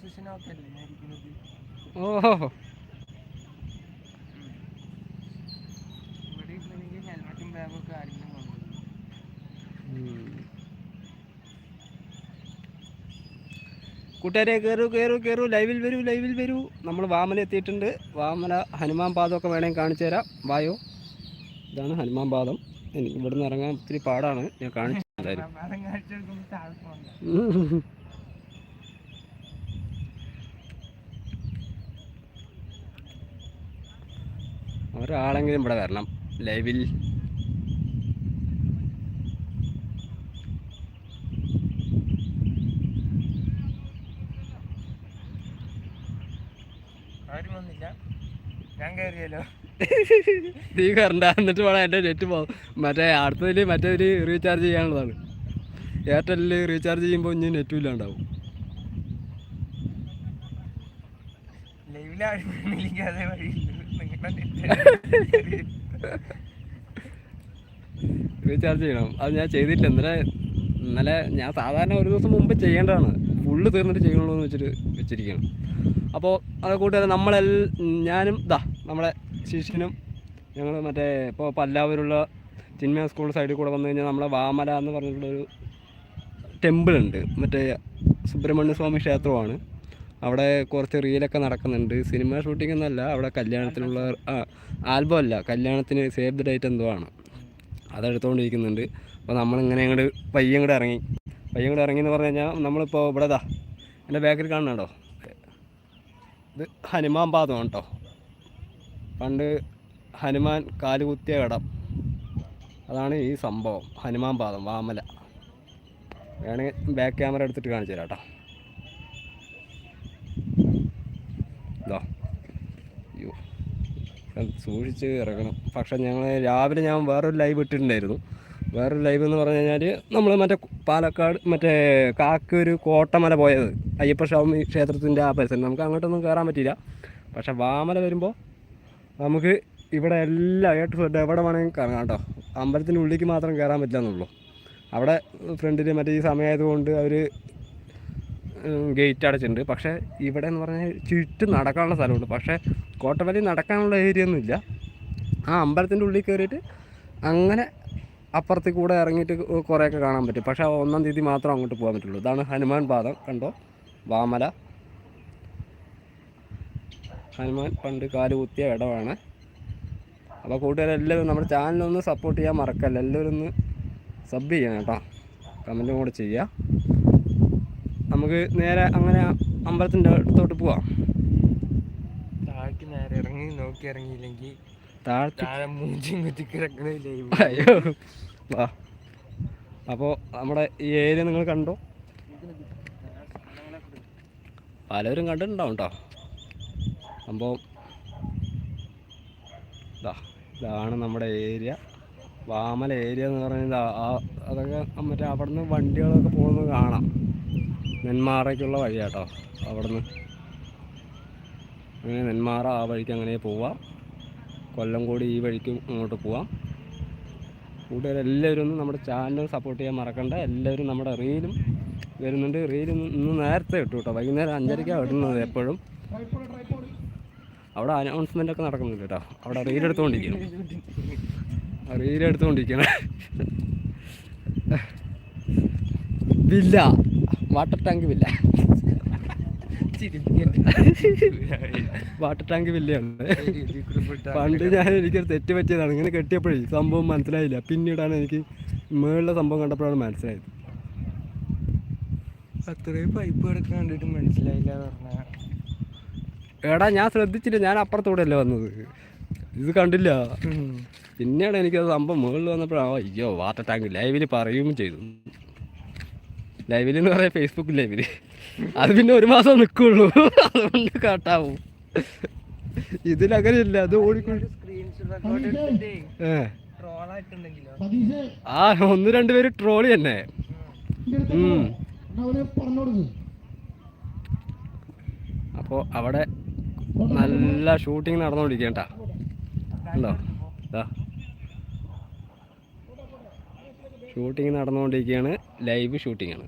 Position ഞാൻ ഇരിക്കുന്നത് ഓഹോ. ഇവിടെ ഇരുന്നെങ്കിൽ ഹെൽമെറ്റും ബാഗും ഒക്കെ ആരെങ്കിലും കൊണ്ടുപോകും കൂട്ടുകാരെ കയറൂ കയറൂ കയറൂ ലൈവിൽ വരൂ ലൈവിൽ വരൂ. നമ്മൾ വാമല എത്തിയിട്ടുണ്ട്. വാമന ഹനുമാൻ പാദമൊക്കെ വേണമെങ്കിൽ കാണിച്ചു തരാം. വായോ. ഇതാണ് ഹനുമാൻ പാദം. എനിക്ക് ഇവിടുന്ന് ഇറങ്ങാൻ ഒത്തിരി പാടാണ്. ഞാൻ കാണിച്ചു തരാം ഒരാളെങ്കിലും ഇവിടെ വരണം. ലൈവിൽ. തീ കറണ്ട എന്നിട്ട് വേണം എന്റെ നെറ്റ് പോകും മറ്റേ അടുത്തതിൽ മറ്റേതിൽ റീചാർജ് ചെയ്യാനുള്ളതാണ്. എയർടെല്ലിൽ റീചാർജ് ചെയ്യുമ്പോൾ ഇനി നെറ്റും ഇല്ലാണ്ടാവും. ലൈവിൽ റീചാർജ് ചെയ്യണം. അത് ഞാൻ ചെയ്തിട്ടില്ല. ഇന്നലെ ഇന്നലെ ഞാൻ സാധാരണ ഒരു ദിവസം മുമ്പ് ചെയ്യേണ്ടതാണ്. ഫുള്ള് തീർന്നിട്ട് ചെയ്യണുള്ളൂ എന്ന് വെച്ചിട്ട് വെച്ചിരിക്കുകയാണ് അപ്പോൾ അത് കൂട്ടുകാരെ നമ്മളെൽ ഞാനും ഇതാ നമ്മളെ ശിഷ്യനും ഞങ്ങൾ മറ്റേ ഇപ്പോൾ പല്ലാവൂരുള്ള ചിന്മയ സ്കൂൾ സൈഡിൽ കൂടെ വന്നു കഴിഞ്ഞാൽ നമ്മളെ വാമല എന്ന് പറഞ്ഞിട്ടുള്ളൊരു ടെമ്പിൾ ഉണ്ട്. മറ്റേ സുബ്രഹ്മണ്യ സ്വാമി ക്ഷേത്രമാണ്. അവിടെ കുറച്ച് റീലൊക്കെ നടക്കുന്നുണ്ട്. സിനിമ ഷൂട്ടിംഗ് ഒന്നല്ല അവിടെ കല്യാണത്തിനുള്ള ആൽബം അല്ല. കല്യാണത്തിന് സേവ് ദ ഡേറ്റ് എന്തോ ആണ്. അതെടുത്തുകൊണ്ടിരിക്കുന്നുണ്ട് അപ്പോൾ നമ്മളിങ്ങനെ അങ്ങോട്ട് പയ്യെ കൂടെ ഇറങ്ങി. പയ്യെ കൂടെ ഇറങ്ങി എന്ന് പറഞ്ഞു കഴിഞ്ഞാൽ നമ്മളിപ്പോൾ ഇവിടെ ദാ എന്റെ ബാക്കിൽ കാണുന്നുണ്ടോ? ഇത് ഹനുമാൻ പാദമാണ് കേട്ടോ പണ്ട് ഹനുമാൻ കാലുകുത്തിയ ഇടം. അതാണ് ഈ സംഭവം. ഹനുമാൻ പാദം വാമല. വേണമെങ്കിൽ ബാക്ക് ക്യാമറ എടുത്തിട്ട് കാണിച്ചു തരാം കേട്ടോ ഇതാ അയ്യോ സൂക്ഷിച്ച് ഇറങ്ങണം. പക്ഷേ ഞങ്ങൾ രാവിലെ ഞാൻ വേറൊരു ലൈവ് ഇട്ടിട്ടുണ്ടായിരുന്നു. വേറൊരു ലൈവ് എന്ന് പറഞ്ഞു കഴിഞ്ഞാൽ നമ്മൾ മറ്റേ പാലക്കാട് മറ്റേ കാക്കൊരു കോട്ടമല പോയത്. അയ്യപ്പ സ്വാമി ക്ഷേത്രത്തിന്റെ ആ പരിസരം നമുക്ക് അങ്ങോട്ടൊന്നും കയറാൻ പറ്റിയില്ല. പക്ഷെ വാമല വരുമ്പോൾ നമുക്ക് ഇവിടെ എല്ലാം ഏട്ട് ഫുഡ് എവിടെ വേണമെങ്കിൽ കറങ്ങാം കേട്ടോ. അമ്പലത്തിന്റെ ഉള്ളിലേക്ക് മാത്രം കയറാൻ പറ്റില്ല എന്നുള്ളൂ. അവിടെ ഫ്രണ്ടിൽ മറ്റേ ഈ സമയമായതുകൊണ്ട് അവർ ഗേറ്റ് അടച്ചിട്ടുണ്ട്. പക്ഷേ ഇവിടെ എന്ന് പറഞ്ഞാൽ ചുറ്റും നടക്കാനുള്ള സ്ഥലമുണ്ട്. പക്ഷേ കോട്ടവലി നടക്കാനുള്ള ഏരിയ ഒന്നുമില്ല ആ അമ്പലത്തിന്റെ ഉള്ളിൽ കയറിയിട്ട് അങ്ങനെ അപ്പുറത്ത് കൂടെ ഇറങ്ങിയിട്ട് കുറേയൊക്കെ കാണാൻ പറ്റും. പക്ഷേ ഒന്നാം തീയതി മാത്രം അങ്ങോട്ട് പോകാൻ പറ്റുള്ളൂ. ഇതാണ് ഹനുമാൻ പാദം. കണ്ടോ? വാമല. ഹനുമാൻ പണ്ട് കാൽ കുത്തിയ ഇടമാണ് അപ്പോൾ കൂട്ടുകാരെല്ലാവരും നമ്മുടെ ചാനലൊന്ന് സപ്പോർട്ട് ചെയ്യാൻ മറക്കല്ല. എല്ലാവരും ഒന്ന് സബ് ചെയ്യണം കേട്ടോ. കമന്റും കൂടെ ചെയ്യുക നമുക്ക് നേരെ അങ്ങനെ അമ്പലത്തിന്റെ അടുത്തോട്ട് പോവാം. താഴേക്ക് നേരെ ഇറങ്ങി നോക്കി ഇറങ്ങിയില്ലെങ്കിൽ അയ്യോ വാ. അപ്പോൾ നമ്മുടെ ഈ ഏരിയ നിങ്ങൾ കണ്ടോ? പലരും കണ്ടിട്ടുണ്ടാവും കേട്ടോ സംഭവം ഇതാ ഇതാണ് നമ്മുടെ ഏരിയ. വാമല ഏരിയ എന്ന് പറയുന്നത് അതൊക്കെ മറ്റേ അവിടെ നിന്ന് വണ്ടികളൊക്കെ പോകുന്നത് കാണാം. നെന്മാറയ്ക്കുള്ള വഴിയാട്ടോ. അവിടുന്ന് അങ്ങനെ നെന്മാറ ആ വഴിക്ക് അങ്ങനെ പോവാം. കൊല്ലംകോട് ഈ വഴിക്ക് അങ്ങോട്ട് പോവാം. കൂട്ടുകാരെല്ലാവരും ഒന്ന് നമ്മുടെ ചാനൽ സപ്പോർട്ട് ചെയ്യാൻ മറക്കണ്ട. എല്ലാവരും നമ്മുടെ റീലും വരുന്നുണ്ട്. റീലും ഇന്ന് നേരത്തെ ഇട്ടു കേട്ടോ. വൈകുന്നേരം അഞ്ചരയ്ക്കാണ് ഇടുന്നത് എപ്പോഴും. അവിടെ അനൗൺസ്മെന്റ് ഒക്കെ നടക്കുന്നില്ല കേട്ടോ. അവിടെ റീൽ എടുത്തുകൊണ്ടിരിക്കണം reel എടുത്തുകൊണ്ടിരിക്കണം water tank villa. Water tank വില്ലയുണ്ട് പണ്ട് ഞാൻ എനിക്ക് തെറ്റ് പറ്റിയതാണ്. ഇങ്ങനെ കെട്ടിയപ്പോഴേ സംഭവം മനസ്സിലായില്ല. പിന്നീടാണ് എനിക്ക് മേളിലെ സംഭവം കണ്ടപ്പോഴാണ് മനസ്സിലായത്. അത്രയും പൈപ്പ് കിടക്കാൻ കണ്ടിട്ട് മനസ്സിലായില്ല പറഞ്ഞ. എടാ ഞാൻ ശ്രദ്ധിച്ചില്ല. ഞാൻ അപ്പുറത്തൂടെ അല്ലേ വന്നത്. ഇത് കണ്ടില്ല. പിന്നെയാണ് എനിക്കത് സംഭവം മുകളിൽ വന്നപ്പോഴാണ് അയ്യോ വാട്ടർ ടാങ്ക് ലൈവിൽ പറയുകയും ചെയ്തു. ലൈവിൽ എന്ന് പറയാം ഫേസ്ബുക്ക് ലൈവിൽ അത് പിന്നെ ഒരു മാസം നിൽക്കുള്ളൂ അതുകൊണ്ട് കാട്ടാവും ഇതിലങ്ങനെയില്ല അത് ആ ഒന്ന് രണ്ട് പേര് ട്രോളി തന്നെ. അപ്പോൾ അവിടെ നല്ല ഷൂട്ടിങ് നടന്നുകൊണ്ടിരിക്കണ്ട ഉണ്ടോ ഇതാ ഷൂട്ടിംഗ് നടന്നുകൊണ്ടിരിക്കുകയാണ് ലൈവ് ഷൂട്ടിംഗ് ആണ്.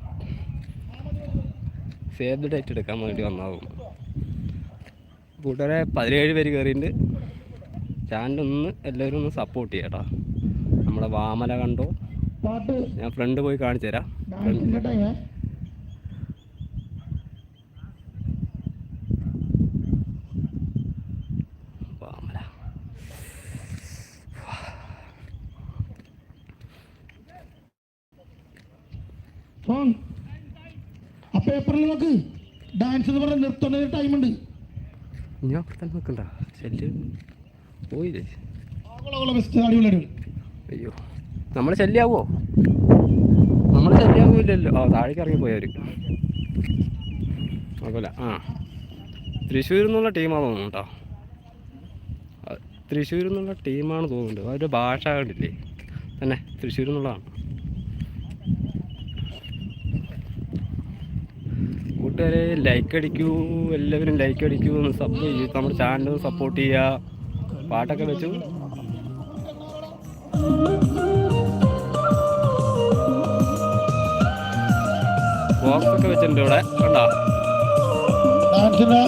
സേവ് ദ ഡേറ്റ് എടുക്കാൻ വേണ്ടി വന്നതാവും. കൂട്ടുകാരെ പതിനേഴ് പേര് കയറിയിട്ടുണ്ട് ചാനലൊന്ന് എല്ലാവരും ഒന്ന് സപ്പോർട്ട് ചെയ്യട്ടാ നമ്മുടെ വാമല കണ്ടോ? ഞാൻ ഫ്രണ്ട് പോയി കാണിച്ചു തരാം ഡാൻസിന്റെ ടൈം വാമല സോങ് ആ പേപ്പറിൽ നോക്ക് ഡാൻസ് എന്ന് ടൈമുണ്ട് ഞാൻ തന്നെ നിൽക്കണ്ട. ശല്യം പോയില്ലേ? അയ്യോ. നമ്മൾ ശല്യാവോ? നമ്മൾ ശല്യാവൂല്ലല്ലോ. ആ താഴേക്ക് ഇറങ്ങി പോയവർ കുഴപ്പമില്ല ആ. തൃശ്ശൂരിൽ നിന്നുള്ള ടീമാണ് തോന്നുന്നു കേട്ടോ തൃശ്ശൂരിൽ നിന്നുള്ള ടീമാണ് തോന്നുന്നുണ്ട്. അവരുടെ ഭാഷ കണ്ടില്ലേ? തന്നെ തൃശ്ശൂരിൽ നിന്നുള്ളതാണ് കൂട്ടുകാരെ ലൈക്ക് അടിക്കൂ എല്ലാവരും ലൈക്ക് അടിക്കൂ ഒന്ന് സബ് ചെയ്യൂ നമ്മുടെ ചാനൽ സപ്പോർട്ട് ചെയ്യുക പാട്ടൊക്കെ വെച്ചു. ബോക്സ് ഒക്കെ വെച്ചിട്ടുണ്ട് ഇവിടെ കണ്ടോ? ഡാൻസിന്റെ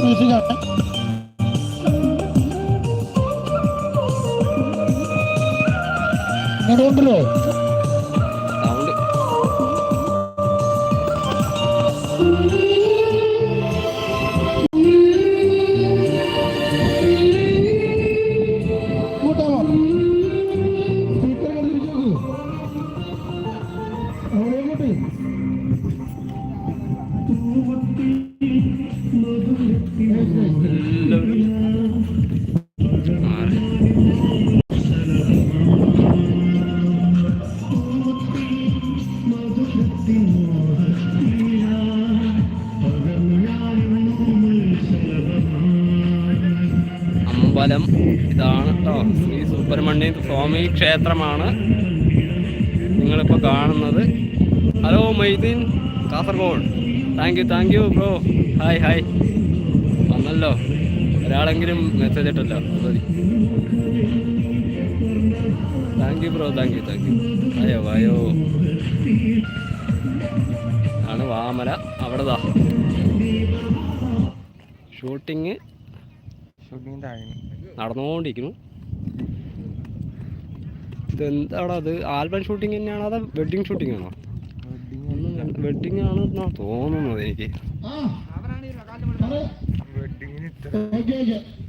ക്ഷേത്രമാണ് നിങ്ങളിപ്പോൾ കാണുന്നത്. Hello Mydeen Kasaragod. Thank you thank you bro hi hi വന്നല്ലോ. ഒരാളെങ്കിലും മെസ്സേജ് ഇട്ടല്ലോ. മതി. Thank you bro thank you thank you അയ്യോ വായോ. ആണ് വാമല അവിടെ ദാ. ഷൂട്ടിങ് ഷൂട്ടിങ് നടന്നുകൊണ്ടിരിക്കുന്നു. ഇതെന്താടാ അത്? ആൽബം ഷൂട്ടിംഗ് തന്നെയാണോ അതോ വെഡിങ് ഷൂട്ടിംഗ് ആണോ? വെഡിങ് ആണ് തോന്നുന്നത് എനിക്ക്.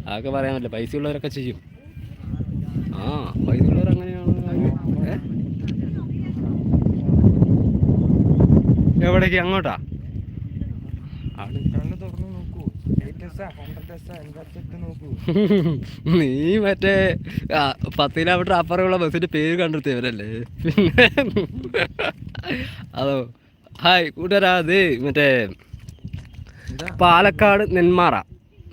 അതൊക്കെ പറയാൻ പറ്റില്ല. പൈസ ഉള്ളവരൊക്കെ ചെയ്യും. ആ പൈസ ഉള്ളവർ അങ്ങനെയാണ്? എവിടേക്ക്? അങ്ങോട്ടാ? ആണ് നീ മറ്റേ പത്ത് കിലോമീറ്റർ അപ്പുറമുള്ള ബസ്സിന്റെ പേര് കണ്ടെത്തിയവരല്ലേ പിന്നെ അതോ ഹായ് കൂട്ടുകാരാ അത് മറ്റേ പാലക്കാട് നെന്മാറ.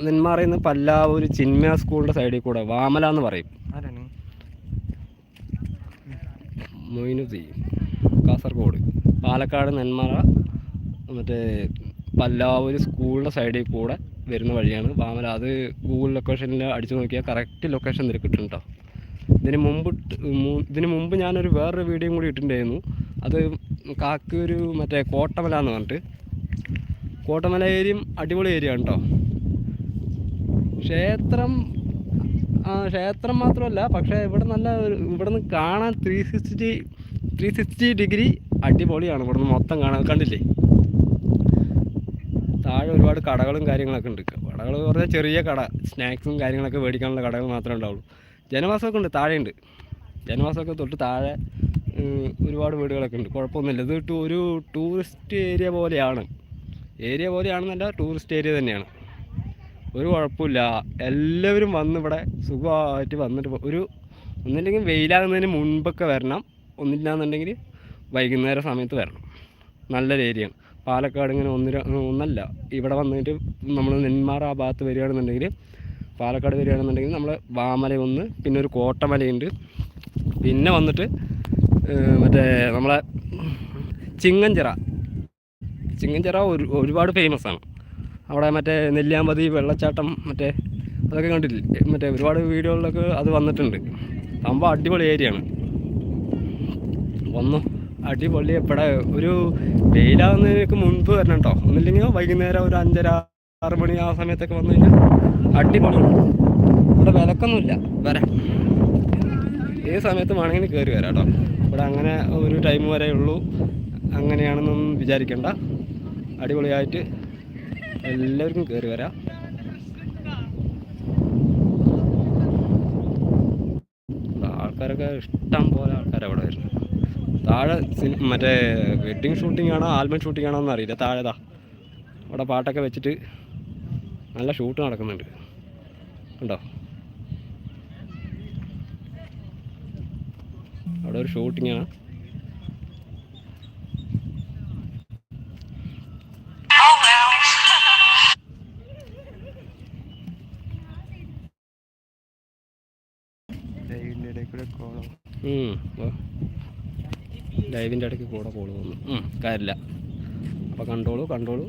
നെന്മാറയിൽ നിന്ന് പല്ലാവൂർ ചിന്മയ സ്കൂളിന്റെ സൈഡിൽ കൂടെ വാമല എന്ന് പറയും. മൊയിനുദ്ദീൻ കാസർഗോഡ്. പാലക്കാട് നെന്മാറ മറ്റേ പല്ലാവൂർ സ്കൂളിന്റെ സൈഡിൽ കൂടെ വരുന്ന വഴിയാണ്. വാമല അത് ഗൂഗിൾ ലൊക്കേഷനിൽ അടിച്ചു നോക്കിയാൽ കറക്റ്റ് ലൊക്കേഷൻ നിനക്ക് കിട്ടും ഇതിന് മുമ്പ് ഇതിന് മുമ്പ് ഞാനൊരു വേറൊരു വീഡിയോയും കൂടി ഇട്ടിട്ടുണ്ടായിരുന്നു അത് കാക്കൊരു മറ്റേ കോട്ടമല എന്ന് പറഞ്ഞിട്ട്. കോട്ടമല ഏരിയയും അടിപൊളി ഏരിയ കേട്ടോ ക്ഷേത്രം ആ ക്ഷേത്രം മാത്രമല്ല പക്ഷേ ഇവിടെ നല്ല ഒരു- ഇവിടെ നിന്ന് കാണാൻ three sixty three sixty degree അടിപൊളിയാണ് ഇവിടെ നിന്ന് മൊത്തം കാണാൻ. കണ്ടില്ലേ? ഒരുപാട് കടകളും കാര്യങ്ങളൊക്കെ ഉണ്ട്. കടകൾ കുറേ ചെറിയ കട. സ്നാക്സും കാര്യങ്ങളൊക്കെ മേടിക്കാനുള്ള കടകൾ മാത്രമേ ഉണ്ടാവുള്ളൂ. ജനവാസമൊക്കെ ഉണ്ട് താഴെയുണ്ട്. ജനവാസമൊക്കെ തൊട്ട് താഴെ ഒരുപാട് വീടുകളൊക്കെ ഉണ്ട്. കുഴപ്പമൊന്നുമില്ല. ഇത് ഒരു ടൂറിസ്റ്റ് ഏരിയ പോലെയാണ്. ഏരിയ പോലെയാണെന്നല്ല ടൂറിസ്റ്റ് ഏരിയ തന്നെയാണ്. ഒരു കുഴപ്പമില്ല. എല്ലാവരും വന്ന് ഇവിടെ സുഖമായിട്ട് വന്നിട്ട് ഒരു ഒന്നില്ലെങ്കിൽ വെയിലാകുന്നതിന് മുൻപൊക്കെ വരണം. ഒന്നില്ലാന്നുണ്ടെങ്കിൽ വൈകുന്നേര സമയത്ത് വരണം. നല്ലൊരു ഏരിയയാണ്. പാലക്കാട് ഇങ്ങനെ ഒന്ന് ഒന്നല്ല. ഇവിടെ വന്നിട്ട് നമ്മൾ നെന്മാറ ആ ഭാഗത്ത് വരികയാണെന്നുണ്ടെങ്കിൽ പാലക്കാട് വരികയാണെന്നുണ്ടെങ്കിൽ നമ്മൾ വാമല ഒന്ന് പിന്നെ ഒരു കോട്ടമലയുണ്ട്. പിന്നെ വന്നിട്ട് മറ്റേ നമ്മളെ ചിങ്ങഞ്ചിറ. ചിങ്ങഞ്ചിറ ഒരു ഒരുപാട് ഫേമസ് ആണ്. അവിടെ മറ്റേ നെല്ലിയാമ്പതി വെള്ളച്ചാട്ടം മറ്റേ അതൊക്കെ കണ്ടില്ലേ മറ്റേ ഒരുപാട് വീഡിയോകളിലൊക്കെ അത് വന്നിട്ടുണ്ട്. സംഭവം അടിപൊളി ഏരിയ ആണ് വന്നു. അടിപൊളി. ഇവിടെ ഒരു വെയിലാവുന്നതിനൊക്കെ മുൻപ് വരണം കേട്ടോ. ഒന്നില്ലെങ്കിൽ വൈകുന്നേരം ഒരു അഞ്ചര ആറ് മണി ആ സമയത്തൊക്കെ വന്നു കഴിഞ്ഞാൽ അടിപൊളി. ഇവിടെ വിലക്കൊന്നുമില്ല. വരാം. ഏത് സമയത്ത് വേണമെങ്കിലും കയറി വരാം കേട്ടോ. ഇവിടെ അങ്ങനെ ഒരു ടൈം വരെ ഉള്ളൂ. അങ്ങനെയാണെന്നൊന്നും വിചാരിക്കണ്ട. അടിപൊളിയായിട്ട് എല്ലാവർക്കും കയറി വരാം. ആൾക്കാരൊക്കെ ഇഷ്ടം പോലെ ആൾക്കാരവിടെ വരുന്നു. താഴെ മറ്റേ വെഡ്ഡിങ് ഷൂട്ടിംഗ് ആണോ ആൽബം ഷൂട്ടിംഗ് ആണോ എന്ന് അറിയില്ല താഴെതാ അവിടെ പാട്ടൊക്കെ വെച്ചിട്ട് നല്ല ഷൂട്ട് നടക്കുന്നുണ്ട്. ഉണ്ടോ അവിടെ ഒരു ഷൂട്ടിംഗ് ലൈവിന്റെ ഇടയ്ക്ക് കൂടെ കോൾ വന്നു കാര്യമില്ല. അപ്പോൾ കണ്ടോളൂ കണ്ടോളൂ.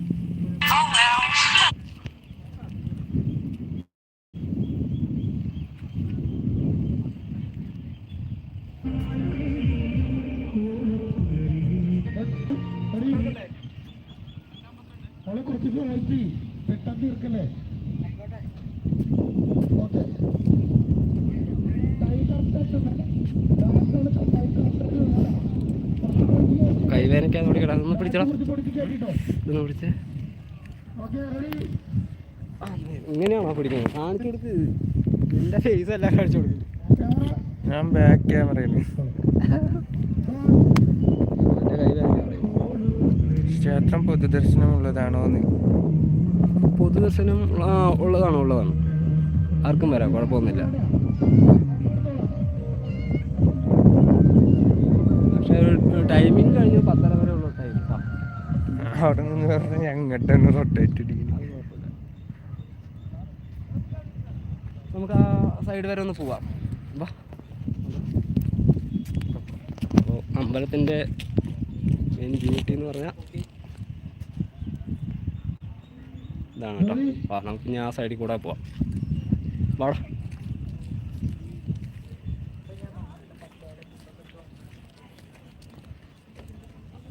പിടിച്ചടാ ഇതൊന്ന് പിടിച്ചേ ഇങ്ങനെയാണോ പിടിക്കുന്നത് കാണിച്ചു കൊടുക്ക്. എന്റെ ഫേസ് എല്ലാം കാണിച്ചു കൊടുക്ക്. ഞാൻ ബാക്ക് ക്യാമറയിൽ പൊതുദർശനം ക്ഷേത്രം പൊതുദർശനമുള്ളതാണോ എന്ന് പൊതുദർശനം ഉള്ളതാണോ ഉള്ളതാണ് ഉള്ളതാണ്? ആർക്കും വരാം കുഴപ്പമൊന്നുമില്ല. പക്ഷേ ഒരു ടൈമിങ് കഴിഞ്ഞ് പത്തര വരെ ഉള്ള ടൈം അവിടെ നിന്ന് പറഞ്ഞാൽ ഞാൻ തന്നെ റൊട്ടേറ്റ് ഇടിക്കുന്നു നമുക്ക് ആ സൈഡ് വരെ ഒന്ന് പോവാം. അപ്പോൾ അമ്പലത്തിന്റെ മെയിൻ ഡ്യൂട്ടി എന്ന് പറഞ്ഞാൽ ഇതാണ് കേട്ടോ. വാ നമുക്ക് ഇനി ആ സൈഡിൽ കൂടെ പോവാം. വാടാ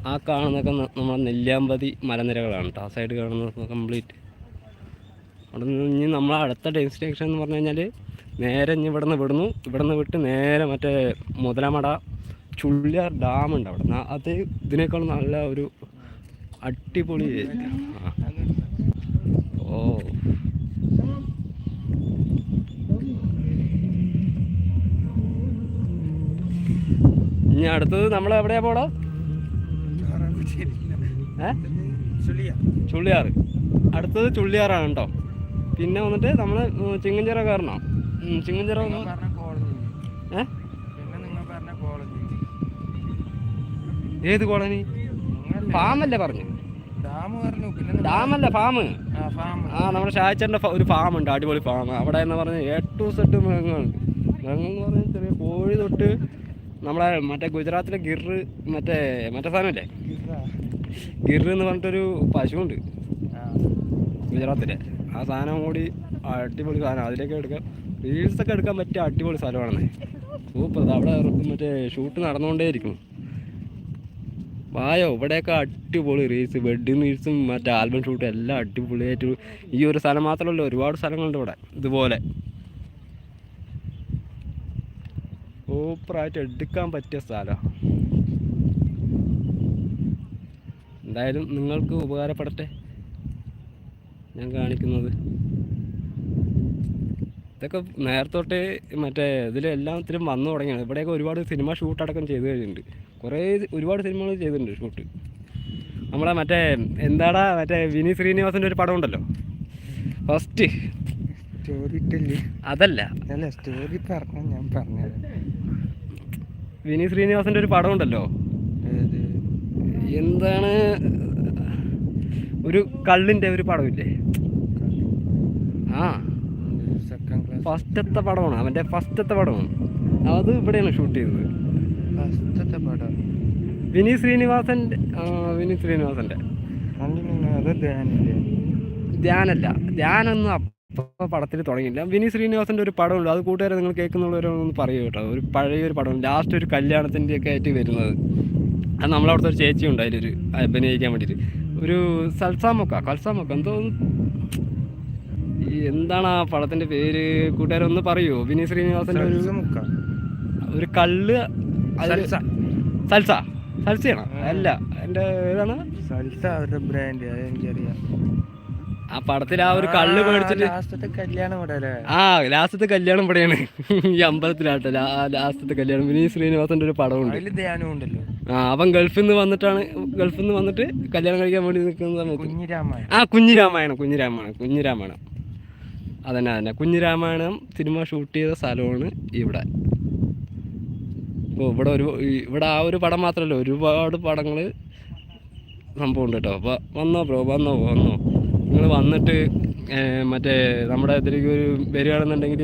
ആ കാണുന്നൊക്കെ നമ്മുടെ നെല്ലിയാമ്പതി മലനിരകളാണ് ആ സൈഡ് കാണുന്നത് കംപ്ലീറ്റ് അവിടെ നിന്ന് ഇനി നമ്മൾ അടുത്ത ഡെസ്റ്റിനേഷൻ എന്ന് പറഞ്ഞു കഴിഞ്ഞാൽ നേരെ ഇനി ഇവിടെ നിന്ന് വിടുന്നു. ഇവിടെ നിന്ന് വിട്ട് നേരെ മറ്റേ മുതലമട ചുള്ളിയാർ ഡാം ഉണ്ട് അവിടെ. അത് ഇതിനേക്കാൾ നല്ല ഒരു അടിപൊളി. ഓ. ഇനി അടുത്തത് നമ്മൾ എവിടെയാ പോടാ ചുള്ളിയാറ് അടുത്തത് ചുള്ളിയാറാണ് കേട്ടോ. പിന്നെ വന്നിട്ട് നമ്മൾ ചിങ്ങഞ്ചിറ കയറണം ചിങ്ങഞ്ചിറ ഏത് കോളനി? ഫാമല്ലേ പറഞ്ഞു? ഡാമല്ല ഫാം ആ നമ്മുടെ ഷാച്ചന്റെ ഒരു ഫാം ഉണ്ട് അടിപൊളി ഫാം അവിടെ എന്ന് പറഞ്ഞാൽ എ ടു സെറ്റ് മൃഗങ്ങളുണ്ട് മൃഗങ്ങൾ എന്ന് പറഞ്ഞാൽ ചെറിയ കോഴി തൊട്ട് നമ്മളെ മറ്റേ ഗുജറാത്തിലെ ഗിർ മറ്റേ മറ്റേ സാധനമല്ലേ? ഗിർ എന്ന് പറഞ്ഞിട്ടൊരു പശുവുണ്ട്. ഗുജറാത്തിലെ. ആ സാധനം കൂടി അടിപൊളി സാധനം. അതിലേക്ക് എടുക്കാം. റീൽസൊക്കെ എടുക്കാൻ പറ്റിയ അടിപൊളി സ്ഥലമാണെന്നേ. സൂപ്പർ അവിടെ മറ്റേ ഷൂട്ട് നടന്നുകൊണ്ടേയിരിക്കും വായോ ഇവിടെയൊക്കെ അടിപൊളി റീൽസ് വെഡിങ് റീൽസും മറ്റേ ആൽബം ഷൂട്ടും എല്ലാം അടിപൊളിയായിട്ട് ഈ ഒരു സ്ഥലം മാത്രമല്ല ഒരുപാട് സ്ഥലങ്ങളുണ്ട് ഇവിടെ. ഇതുപോലെ. സൂപ്പറായിട്ട് എടുക്കാൻ പറ്റിയ സ്ഥലമാണ് എന്തായാലും നിങ്ങൾക്ക് ഉപകാരപ്പെടട്ടെ. ഞാൻ കാണിക്കുന്നത്. ഇതൊക്കെ നേരത്തോട്ടേ മറ്റേ ഇതിലെല്ലാത്തിലും വന്നു തുടങ്ങിയാണ്. ഇവിടെയൊക്കെ ഒരുപാട് സിനിമ ഷൂട്ട് അടക്കം ചെയ്ത് കഴിഞ്ഞിട്ടുണ്ട്. കുറേ ഒരുപാട് സിനിമകൾ ചെയ്തിട്ടുണ്ട് ഷൂട്ട് നമ്മളെ മറ്റേ എന്താടാ മറ്റേ വിനി ശ്രീനിവാസന്റെ ഒരു പടം ഉണ്ടല്ലോ? ഫസ്റ്റ് സ്റ്റോറി ഇട്ടില്ലേ? അതല്ല. അല്ല സ്റ്റോറി പറഞ്ഞ ഞാൻ പറഞ്ഞത് വിനി ശ്രീനിവാസന്റെ ഒരു പടം ഉണ്ടല്ലോ? എന്താണ്? ഒരു കള്ളിന്റെ ഒരു പടമില്ലേ ആ. ഫസ്റ്റത്തെ പടമാണ്. അവന്റെ ഫസ്റ്റത്തെ പടമാണ്. അത് ഇവിടെയാണ് ഷൂട്ട് ചെയ്തത്. ഫസ്റ്റത്തെ പടം. വിനി ശ്രീനിവാസന്റെ വിനി ശ്രീനിവാസന്റെ ധ്യാനല്ല? ധ്യാനൊന്നും അപ്പോൾ പടത്തിൽ തുടങ്ങിയില്ല വിനി ശ്രീനിവാസന്റെ ഒരു പടമുണ്ട്. അത് കൂട്ടുകാരെ നിങ്ങൾ കേൾക്കുന്നുള്ളവരൊന്ന് പറയൂ കേട്ടോ. ഒരു പഴയ ഒരു പടം. ലാസ്റ്റ് ഒരു കല്യാണത്തിന്റെയൊക്കെ ആയിട്ട് വരുന്നത്. അത് നമ്മളവിടുത്തെ ഒരു ചേച്ചി ഉണ്ട് അതിലൊരു അഭിനയിക്കാൻ വേണ്ടിയിട്ട്. ഒരു സൽസാമൊക്ക കൽസാമൊക്ക എന്തോ എന്താണ് ആ പടത്തിന്റെ പേര്? കൂട്ടുകാരൊന്ന് പറയോ? വിനീത് ശ്രീനിവാസന്റെ ഒരു ഒരു കള്ള് അതിൽ സൽസ. സൽസ. സൽസയാണോ. അല്ല എന്റെ ഏതാണ്? സൽസ അവരുടെ ബ്രാൻഡ് അത് എനിക്കറിയാം. ആ പടത്തിൽ ആ ഒരു കള്ള് മേടിച്ചിട്ട് ആ ലാസ്റ്റത്തെ കല്യാണം ഇവിടെയാണ്. ഈ അമ്പലത്തിലാട്ടെ ലാസ്റ്റത്തെ കല്യാണം. വിനീത് ശ്രീനിവാസന്റെ ഒരു പടമുണ്ട്. ആ അവൻ ഗൾഫിൽ നിന്ന് വന്നിട്ടാണ് ഗൾഫിൽ നിന്ന് വന്നിട്ട് കല്യാണം കഴിക്കാൻ വേണ്ടി നിൽക്കുന്ന സമയത്ത്. ആ കുഞ്ഞിരാമായണം കുഞ്ഞിരാമായണം കുഞ്ഞിരാമായണം. അതന്നെ അതന്നെ. കുഞ്ഞിരാമായണം സിനിമ ഷൂട്ട് ചെയ്ത സ്ഥലമാണ് ഇവിടെ. ഇപ്പോൾ ഇവിടെ ഒരു ഇവിടെ ആ ഒരു പടം മാത്രമല്ല ഒരുപാട് പടങ്ങൾ സംഭവം ഉണ്ട് കേട്ടോ. അപ്പോൾ വന്നോ ബ്രോ വന്നോ വന്നോ. നിങ്ങൾ വന്നിട്ട് മറ്റേ നമ്മുടെ ഇതിലേക്ക് ഒരു വരികയാണെന്നുണ്ടെങ്കിൽ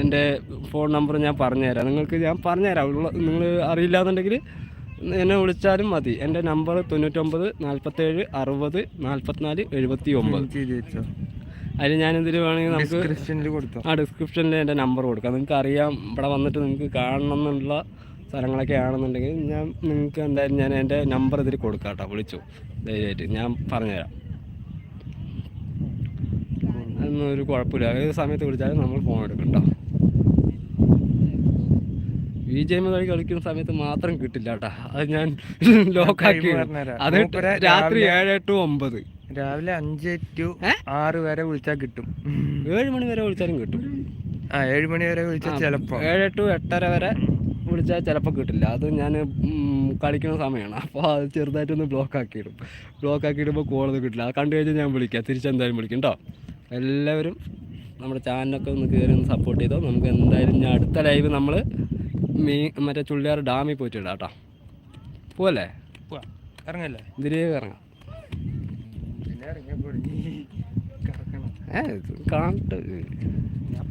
എന്റെ ഫോൺ നമ്പർ ഞാൻ പറഞ്ഞുതരാം. നിങ്ങൾക്ക് ഞാൻ പറഞ്ഞുതരാം. ഉള്ള നിങ്ങൾ അറിയില്ല എന്നുണ്ടെങ്കിൽ എന്നെ വിളിച്ചാലും മതി. എന്റെ നമ്പർ തൊണ്ണൂറ്റൊമ്പത് നാൽപ്പത്തേഴ് അറുപത് നാൽപ്പത്തിനാല് എഴുപത്തി ഒമ്പത് അതിൽ ഞാനിതിൽ വേണമെങ്കിൽ നമുക്ക് ഡിസ്ക്രിപ്ഷനിൽ കൊടുക്കാം ആ ഡിസ്ക്രിപ്ഷനിൽ എന്റെ നമ്പർ കൊടുക്കാം. നിങ്ങൾക്ക് അറിയാം ഇവിടെ വന്നിട്ട് നിങ്ങൾക്ക് കാണണം എന്നുള്ള സ്ഥലങ്ങളൊക്കെ ആണെന്നുണ്ടെങ്കിൽ ഞാൻ നിങ്ങൾക്ക് എന്തായാലും ഞാൻ എന്റെ നമ്പർ ഇതിൽ കൊടുക്കാം കേട്ടോ. വിളിച്ചു. ധൈര്യമായിട്ട് ഞാൻ പറഞ്ഞുതരാം. അതൊന്നും ഒരു കുഴപ്പമില്ല. ഏത് സമയത്ത് വിളിച്ചാലും നമ്മൾ ഫോൺ എടുക്കും കേട്ടോ ബി ജെ എം കളി കളിക്കുന്ന സമയത്ത് മാത്രം കിട്ടില്ല കേട്ടോ അത് ഞാൻ ലോക്കാക്കി. അത് രാത്രി ഏഴ് ടു ഒമ്പത്. രാവിലെ അഞ്ച് ടു? ആറ് വരെ വിളിച്ചാൽ കിട്ടും. ഏഴ് മണി വരെ വിളിച്ചാലും കിട്ടും. ആ ഏഴ് മണി വരെ വിളിച്ചാൽ ചിലപ്പോ. ഏഴ് ടു എട്ടര വരെ വിളിച്ചാൽ ചിലപ്പോൾ കിട്ടില്ല. അത് ഞാൻ കളിക്കുന്ന സമയമാണ് അപ്പോൾ അത് ചെറുതായിട്ടൊന്ന് ബ്ലോക്ക് ആക്കിയിടും ബ്ലോക്ക് ആക്കിയിടുമ്പോൾ കോളൊന്നും കിട്ടില്ല. അത് കണ്ടു കഴിഞ്ഞാൽ ഞാൻ വിളിക്കാം. തിരിച്ചെന്തായാലും വിളിക്കും കേട്ടോ എല്ലാവരും നമ്മുടെ ചാനലൊക്കെ ഒന്ന് കയറി ഒന്ന് സപ്പോർട്ട് ചെയ്തോ. നമുക്ക് എന്തായാലും ഞാൻ അടുത്ത ലൈവ് നമ്മൾ മീ മറ്റേ ചുള്ളിയാർ ഡാമിൽ പോയിട്ട് ഇടാം കേട്ടോ. പോവല്ലേ? പോവാ. ഇറങ്ങല്ലേ? ഇതിലേ ഇറങ്ങാം. കാണട്ടെ.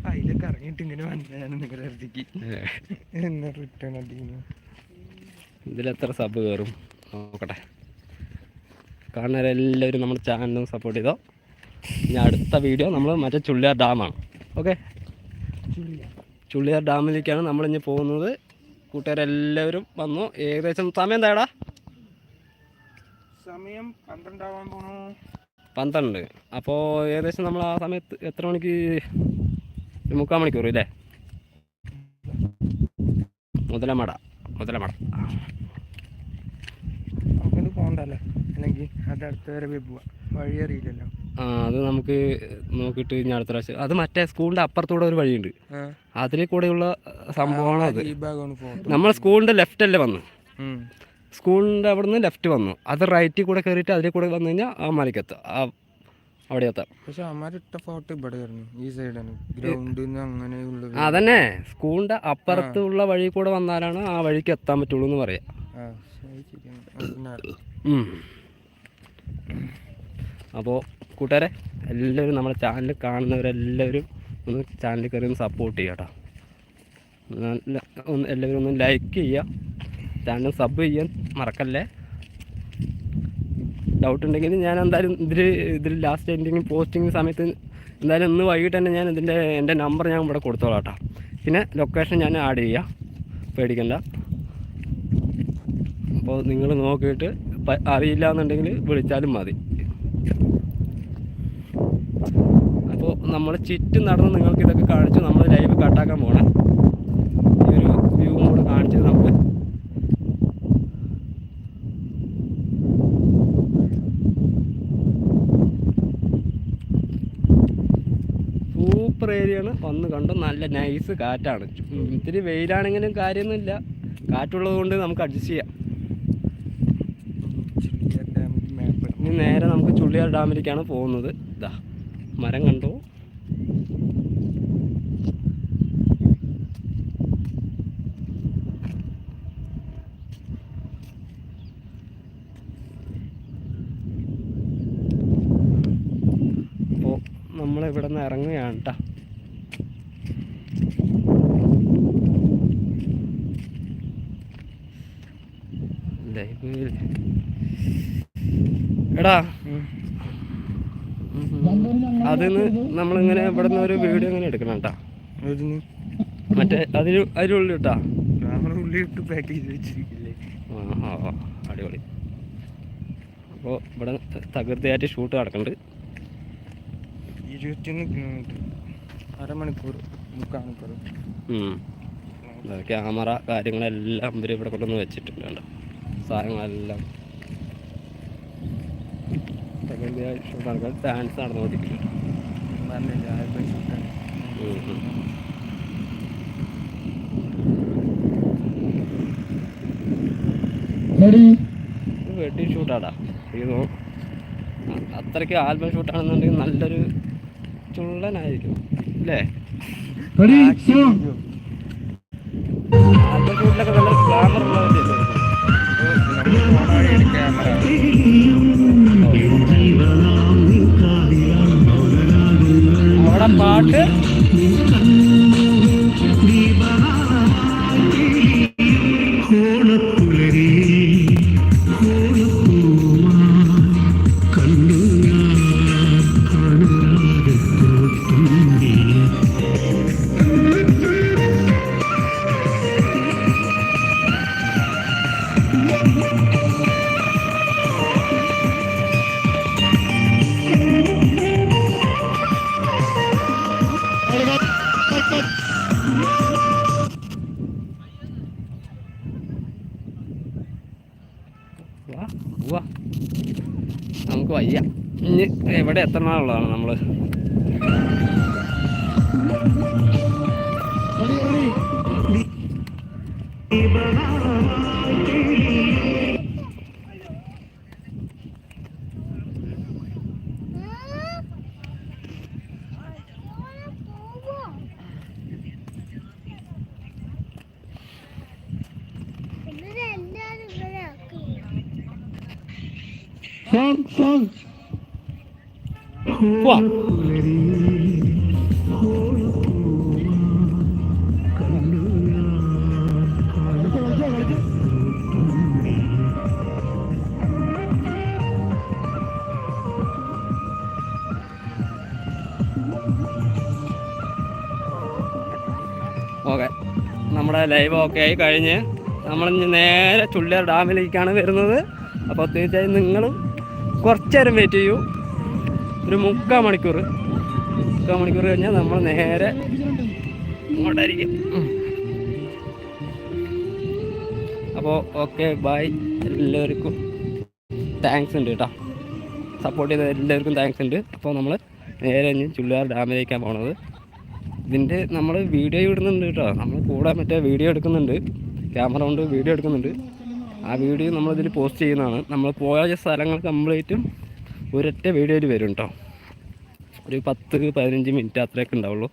അതിലൊക്കെ ഇറങ്ങിയിട്ട് ഇങ്ങനെ വന്നതാണ് നിങ്ങളുടെ അടുത്തേക്ക്. റിട്ടേൺ അടിക്കുന്നു. ഇതിലെത്ര സബ് കയറും നോക്കട്ടെ. കാണുന്നവരെല്ലാവരും നമ്മുടെ ചാനലും സപ്പോർട്ട് ചെയ്തോ. ഇനി അടുത്ത വീഡിയോ നമ്മൾ മറ്റേ ചുള്ളിയാർ ഡാമാണ് ഓക്കെ ചുള്ളിയാർ ഡാമിലേക്കാണ് നമ്മൾ ഇനി പോകുന്നത്. കൂട്ടുകാരെല്ലാവരും വന്നു. ഏകദേശം സമയം എന്താടാ സമയം പന്ത്രണ്ടാവാൻ പോണു. പന്ത്രണ്ട്. അപ്പോൾ ഏകദേശം നമ്മൾ ആ സമയത്ത് എത്ര മണിക്ക്? മുക്കാൽ മണിക്കൂർ ഇല്ലേ? മുതലമട. മുതലമട. നമുക്കത് പോണ്ടല്ലേ? അല്ലെങ്കിൽ അത് അടുത്ത വരെ പോയി പോവാ. വഴി അറിയില്ലല്ലോ ആ അത് നമുക്ക് നോക്കിയിട്ട് ഞാൻ അടുത്ത പ്രാവശ്യം. അത് മറ്റേ സ്കൂളിന്റെ അപ്പുറത്തൂടെ ഒരു വഴിയുണ്ട്. അതിലെ അതിൽ കൂടെയുള്ള സംഭവമാണ് അത്. നമ്മൾ സ്കൂളിന്റെ ലെഫ്റ്റ് അല്ലേ വന്നു? സ്കൂളിന്റെ അവിടെ നിന്ന് ലെഫ്റ്റ് വന്നു. അത് റൈറ്റിൽ കൂടെ കയറിയിട്ട് അതിൽ കൂടെ വന്നു കഴിഞ്ഞാൽ ആ മലക്കെത്താം ആ അവിടെ എത്താം. പക്ഷെ അമ്മാരിട്ട ഫോട്ടോ ഇവിടെ ആയിരുന്നു ഈ സൈഡാണ്. ഗ്രൗണ്ടിൽ നിന്ന് അങ്ങനെയുള്ളത് അതന്നെ. സ്കൂളിന്റെ അപ്പുറത്തുള്ള വഴി കൂടെ വന്നാലാണ് ആ വഴിക്ക് എത്താൻ പറ്റുള്ളൂ എന്ന് പറയാം. അപ്പോൾ കൂട്ടുകാരെ എല്ലാവരും നമ്മുടെ ചാനൽ കാണുന്നവരെല്ലാവരും ഒന്ന് ചാനൽ കയറി ഒന്ന് സപ്പോർട്ട് ചെയ്യുക കേട്ടോ നല്ല ഒന്ന് എല്ലാവരും ഒന്ന് ലൈക്ക് ചെയ്യുക. ചാനൽ സബ് ചെയ്യാൻ മറക്കല്ലേ? ഡൗട്ട് ഉണ്ടെങ്കിൽ ഞാൻ എന്തായാലും ഇതിൽ ഇതിൽ ലാസ്റ്റ് എൻഡിങ്ങും പോസ്റ്റിംഗ് സമയത്ത് എന്തായാലും ഇന്ന് വൈകിട്ട് തന്നെ ഞാൻ ഇതിന്റെ എന്റെ നമ്പർ ഞാൻ ഇവിടെ കൊടുത്തോളാം കേട്ടോ പിന്നെ ലൊക്കേഷൻ ഞാൻ ആഡ് ചെയ്യാം. പേടിക്കണ്ട. അപ്പോൾ നിങ്ങൾ നോക്കിയിട്ട് അറിയില്ല എന്നുണ്ടെങ്കിൽ വിളിച്ചാലും മതി അപ്പോൾ നമ്മൾ ചുറ്റും നടന്ന് നിങ്ങൾക്ക് ഇതൊക്കെ കാണിച്ചു നമ്മൾ ലൈവ് കട്ടാക്കാൻ പോകണം ഈ ഒരു വ്യൂ കൂടെ കാണിച്ചത് നമുക്ക്. സൂപ്പർ ഏരിയയാണ് വന്ന് കണ്ടു? നല്ല നൈസ് കാറ്റാണ്. ഇത്തിരി വെയിലാണെങ്കിലും കാര്യമൊന്നുമില്ല. കാറ്റുള്ളത് കൊണ്ട് നമുക്ക് അഡ്ജസ്റ്റ് ചെയ്യാം. ഇനി നേരെ നമുക്ക് ചുള്ളിയാർ ഡാമിലേക്കാണ് പോകുന്നത്. ഇതാ മരം കണ്ടു അപ്പോൾ നമ്മൾ ഇവിടെ നിന്ന് ഇറങ്ങുകയാണ് കേട്ടോ എടാ. അതിന്ന് നമ്മളിങ്ങനെ ഇവിടെ നിന്ന് ഒരു വീഡിയോ ഇങ്ങനെ എടുക്കണം കേട്ടോ മറ്റേ അതിന് കേട്ടാ ക്യാമറ ഉള്ളിൽ ഇട്ട് പാക്ക് ചെയ്ത് വെച്ചിരിക്കില്ലേ. ആ അടിപൊളി. അപ്പോൾ ഇവിടെ തകൃതിയായിട്ട് ഷൂട്ട് നടക്കുന്നുണ്ട് ഇരുപത്തിയൊന്ന് കിലോമീറ്റർ അരമണിക്കൂർ മുക്കാൽ മണിക്കൂർ ക്യാമറ കാര്യങ്ങളെല്ലാം ഇവർ ഇവിടെ കൊണ്ടുവന്ന് വെച്ചിട്ടുണ്ട് സാധനങ്ങളെല്ലാം. ഷൂട്ട് ഡാൻസ് നടന്നുകൊണ്ടിരിക്കുന്നു പറഞ്ഞില്ല ആൽബം ഷൂട്ടാണ് ഉം, ഉം. റെഡി ഇത് വെഡിങ് ഷൂട്ടാടാ ഇത് അത്രയ്ക്ക് ആൽബം ഷൂട്ടാണെന്നുണ്ടെങ്കിൽ നല്ലൊരു ചുള്ളനായിരിക്കും. അല്ലേ? നല്ല ഗ്ലാമർ അവിടെ പാട്ട് എവിടെ എത്തണമുള്ളതാണ് നമ്മൾ റെഡി റെഡി ഓക്കെ. നമ്മുടെ ലൈവ് ഓക്കെ ആയി കഴിഞ്ഞ് നമ്മൾ നേരെ ചുള്ളിയാർ ഡാമിലേക്കാണ് വരുന്നത്. അപ്പോൾ തീർച്ചയായും നിങ്ങളും കുറച്ചേരം വെയിറ്റ് ചെയ്യൂ. ഒരു മുക്കാൽ മണിക്കൂർ മുക്കാൽ മണിക്കൂർ കഴിഞ്ഞാൽ നമ്മൾ നേരെ ഇങ്ങോട്ടായിരിക്കും അപ്പോൾ ഓക്കെ ബായ് എല്ലാവർക്കും താങ്ക്സ് ഉണ്ട് കേട്ടോ. സപ്പോർട്ട് ചെയ്ത എല്ലാവർക്കും താങ്ക്സ് ഉണ്ട്. അപ്പോൾ നമ്മൾ നേരെ ഇനി ചുള്ളിയാർ ഡാമിലേക്കാണ് പോണത്. ഇതിന്റെ നമ്മൾ വീഡിയോ ഇടുന്നുണ്ട് കേട്ടോ. നമ്മൾ കൂടെ മറ്റേ വീഡിയോ എടുക്കുന്നുണ്ട്. ക്യാമറ കൊണ്ട് വീഡിയോ എടുക്കുന്നുണ്ട്. ആ വീഡിയോ നമ്മളിതിൽ പോസ്റ്റ് ചെയ്യുന്നതാണ്. നമ്മൾ പോയ സ്ഥലങ്ങൾ കംപ്ലീറ്റും ഒരൊറ്റ വീഡിയോയിൽ വരും കേട്ടോ ഒരു പത്ത് പതിനഞ്ച് മിനിറ്റ് അത്രയൊക്കെ ഉണ്ടാവുള്ളൂ.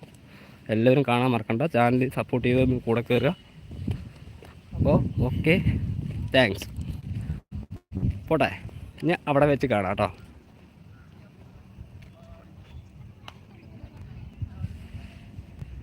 എല്ലാവരും കാണാൻ മറക്കണ്ട. ചാനൽ സപ്പോർട്ട് ചെയ്ത് കൂടെ കയറുക അപ്പോൾ ഓക്കെ താങ്ക്സ് പോട്ടെ. ഞാൻ അവിടെ വെച്ച് കാണാം കേട്ടോ